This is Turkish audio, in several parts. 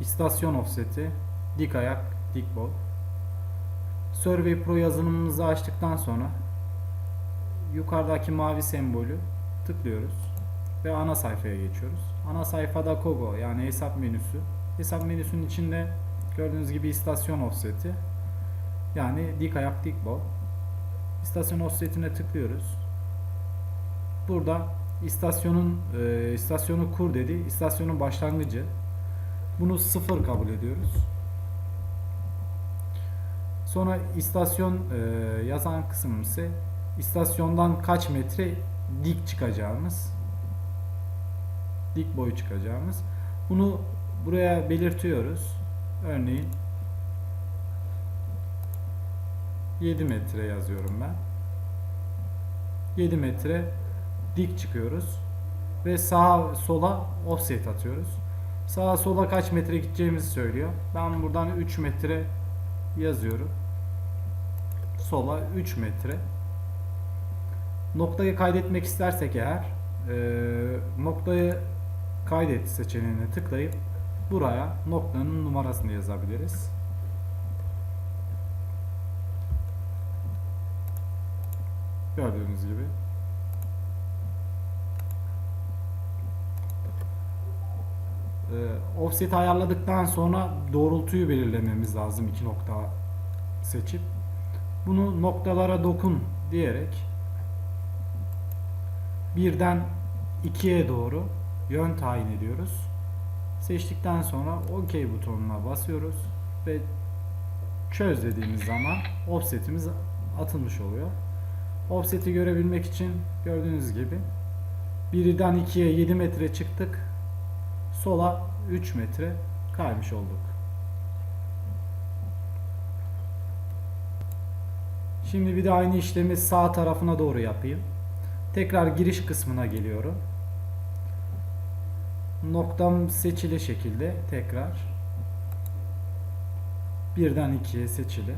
istasyon offseti, dik ayak, dik bol. Survey Pro yazılımımızı açtıktan sonra yukarıdaki mavi sembolü tıklıyoruz ve ana sayfaya geçiyoruz. Ana sayfada Kogo yani hesap menüsü. Hesap menüsünün içinde gördüğünüz gibi istasyon offseti yani dik ayak dik bol. İstasyon offsetine tıklıyoruz. Burada istasyonun e, istasyonu kur dedi. İstasyonun başlangıcı. Bunu sıfır kabul ediyoruz. Sonra istasyon e, yazan kısım ise istasyondan kaç metre dik çıkacağımız dik boyu çıkacağımız. Bunu buraya belirtiyoruz. Örneğin 7 metre yazıyorum ben. 7 metre dik çıkıyoruz ve sağa sola offset atıyoruz. Sağa sola kaç metre gideceğimizi söylüyor. Ben buradan 3 metre yazıyorum. Sola 3 metre. Noktayı kaydetmek istersek eğer eee, noktayı kaydet seçeneğine tıklayıp buraya noktanın numarasını yazabiliriz. Gördüğünüz gibi. Ee, offset ayarladıktan sonra doğrultuyu belirlememiz lazım iki nokta seçip. Bunu noktalara dokun diyerek birden ikiye doğru yön tayin ediyoruz. Seçtikten sonra OK butonuna basıyoruz ve çöz dediğimiz zaman offsetimiz atılmış oluyor. Offset'i görebilmek için gördüğünüz gibi birden 2'ye 7 metre çıktık. Sola 3 metre kaymış olduk. Şimdi bir de aynı işlemi sağ tarafına doğru yapayım. Tekrar giriş kısmına geliyorum. Noktam seçili şekilde tekrar birden 2'ye seçili.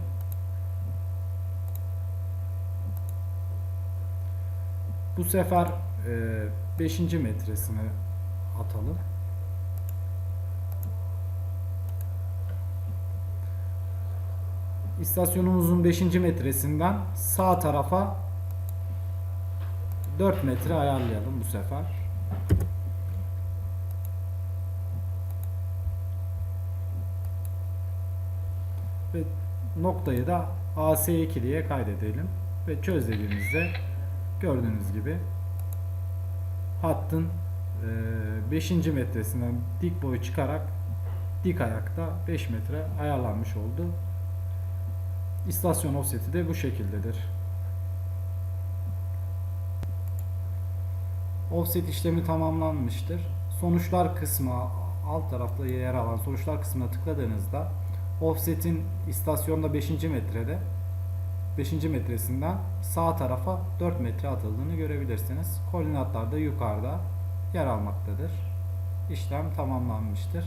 Bu sefer 5. metresini atalım. İstasyonumuzun 5. metresinden sağ tarafa 4 metre ayarlayalım bu sefer. Ve noktayı da AC2 diye kaydedelim ve çöz dediğimizde gördüğünüz gibi hattın 5. metresinden dik boyu çıkarak dik ayakta 5 metre ayarlanmış oldu. İstasyon offseti de bu şekildedir. Offset işlemi tamamlanmıştır. Sonuçlar kısmı alt tarafta yer alan sonuçlar kısmına tıkladığınızda offset'in istasyonda 5. metrede 5. metresinden sağ tarafa 4 metre atıldığını görebilirsiniz. Koordinatlar da yukarıda yer almaktadır. İşlem tamamlanmıştır.